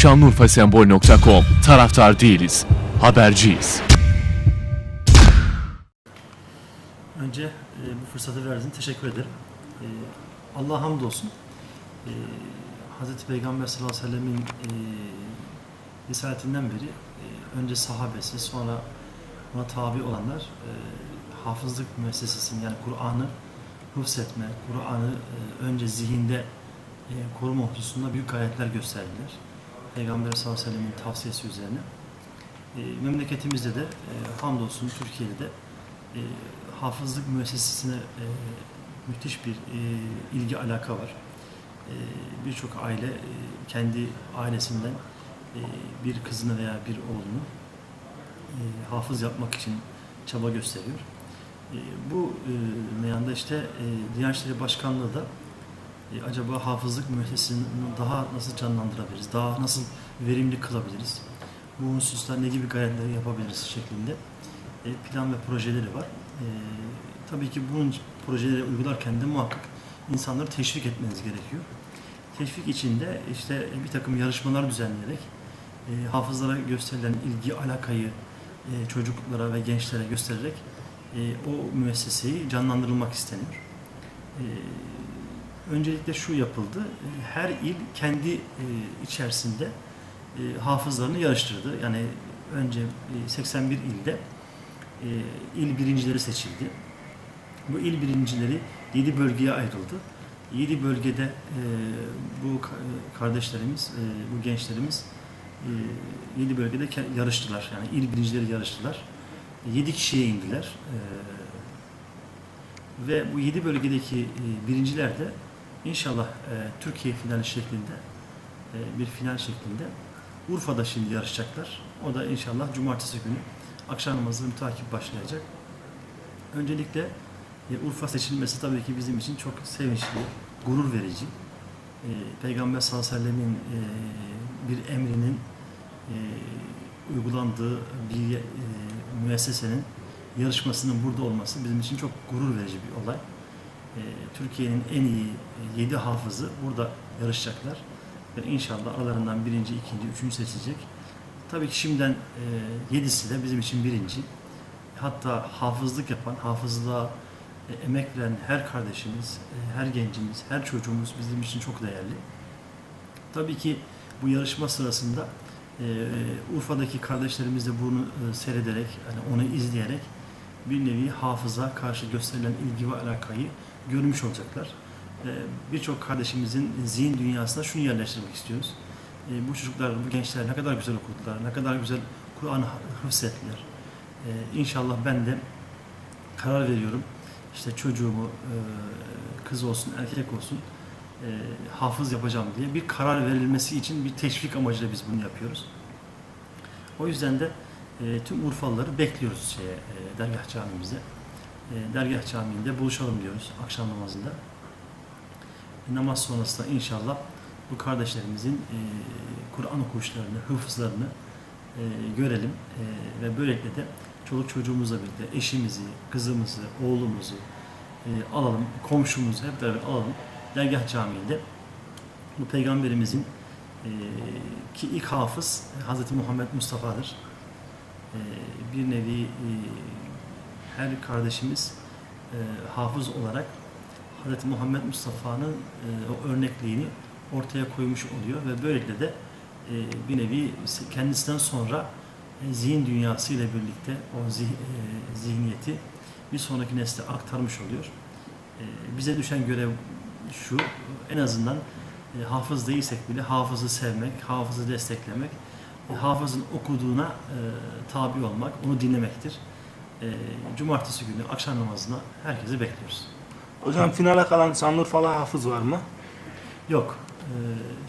Şanlıurfasembol.com Taraftar değiliz, haberciyiz. Önce e, bu fırsatı verdiğin teşekkür ederim. E, Allah'a hamdolsun. E, Hz. Peygamber sallallahu aleyhi ve sellemin e, risaletinden beri e, önce sahabesi sonra ona tabi olanlar e, hafızlık müessesesinin yani Kur'an'ı hıfzetme, Kur'an'ı e, önce zihinde e, koruma hususunda büyük gayretler gösterdiler. Peygamber sallallahu aleyhi ve sellemin tavsiyesi üzerine. E, memleketimizde de e, hamdolsun Türkiye'de de e, hafızlık müessesesine e, müthiş bir e, ilgi alaka var. E, Birçok aile e, kendi ailesinden e, bir kızını veya bir oğlunu e, hafız yapmak için çaba gösteriyor. E, bu e, meyanda işte e, Diyanet İşleri Başkanlığı da e, acaba hafızlık müessesesini daha nasıl canlandırabiliriz, daha nasıl verimli kılabiliriz, bu hususta ne gibi gayretler yapabiliriz şeklinde e, plan ve projeleri var. E, tabii ki bunun projeleri uygularken de muhakkak insanları teşvik etmeniz gerekiyor. Teşvik için de işte bir takım yarışmalar düzenleyerek e, hafızlara gösterilen ilgi, alakayı e, çocuklara ve gençlere göstererek e, o müesseseyi canlandırılmak isteniyor. E, öncelikle şu yapıldı. Her il kendi e, içerisinde e, hafızlarını yarıştırdı. Yani önce e, 81 ilde e, il birincileri seçildi. Bu il birincileri 7 bölgeye ayrıldı. 7 bölgede bu ka- kardeşlerimiz, bu gençlerimiz 7 bölgede yarıştılar. Yani il birincileri yarıştılar. 7 kişiye indiler. Ve bu 7 bölgedeki birinciler de inşallah e, Türkiye finali şeklinde e, bir final şeklinde Urfa'da şimdi yarışacaklar. O da inşallah cumartesi günü akşam namazı mütakip başlayacak. Öncelikle e, Urfa seçilmesi tabii ki bizim için çok sevinçli, gurur verici. E, Peygamber sallallahu aleyhi ve sellemin e, bir emrinin e, uygulandığı bir e, müessesenin yarışmasının burada olması bizim için çok gurur verici bir olay. E, Türkiye'nin en iyi 7 hafızı burada yarışacaklar. Ve inşallah aralarından birinci, ikinci, üçüncü seçilecek. Tabii ki şimdiden e, yedisi de bizim için birinci. Hatta hafızlık yapan, hafızlığa e, emek veren her kardeşimiz, e, her gencimiz, her çocuğumuz bizim için çok değerli. Tabii ki bu yarışma sırasında e, Urfa'daki kardeşlerimiz de bunu e, seyrederek, yani onu izleyerek bir nevi hafıza karşı gösterilen ilgi ve alakayı görmüş olacaklar. E, Birçok kardeşimizin zihin dünyasına şunu yerleştirmek istiyoruz. E, Bu çocuklar, bu gençler ne kadar güzel okudular, ne kadar güzel Kur'an'ı hıfzettiler. E, İnşallah ben de karar veriyorum. İşte çocuğumu e, kız olsun, erkek olsun e, hafız yapacağım diye bir karar verilmesi için bir teşvik amacıyla biz bunu yapıyoruz. O yüzden de e, tüm Urfalıları bekliyoruz şeye, dergah camimize. E, dergah camiinde buluşalım diyoruz akşam namazında. E, namaz sonrasında inşallah bu kardeşlerimizin e, Kur'an okuyuşlarını, hıfızlarını görelim ve böylelikle de çoluk çocuğumuzla birlikte eşimizi, kızımızı, oğlumuzu alalım, komşumuzu hep beraber alalım. Dergah Camii'nde bu peygamberimizin ki ilk hafız Hz. Muhammed Mustafa'dır. Bir nevi her kardeşimiz e, hafız olarak Hz. Muhammed Mustafa'nın e, o örnekliğini ortaya koymuş oluyor ve böylelikle de e, bir nevi kendisinden sonra e, zihin dünyasıyla birlikte o zih- e, zihniyeti bir sonraki nesle aktarmış oluyor. E, bize düşen görev şu, en azından e, hafız değilsek bile hafızı sevmek, hafızı desteklemek, e, hafızın okuduğuna e, tabi olmak, onu dinlemektir. E, cumartesi günü akşam namazına herkesi bekliyoruz. Hocam finale kalan Şanlıurfalı hafız var mı? Yok, e,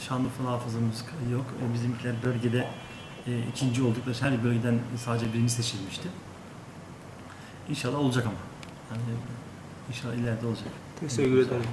Şanlıurfa hafızımız yok. E, bizimkiler bölgede e, ikinci oldukları her bölgeden sadece birinci seçilmişti. İnşallah olacak ama. Yani inşallah ileride olacak. Teşekkür ederim.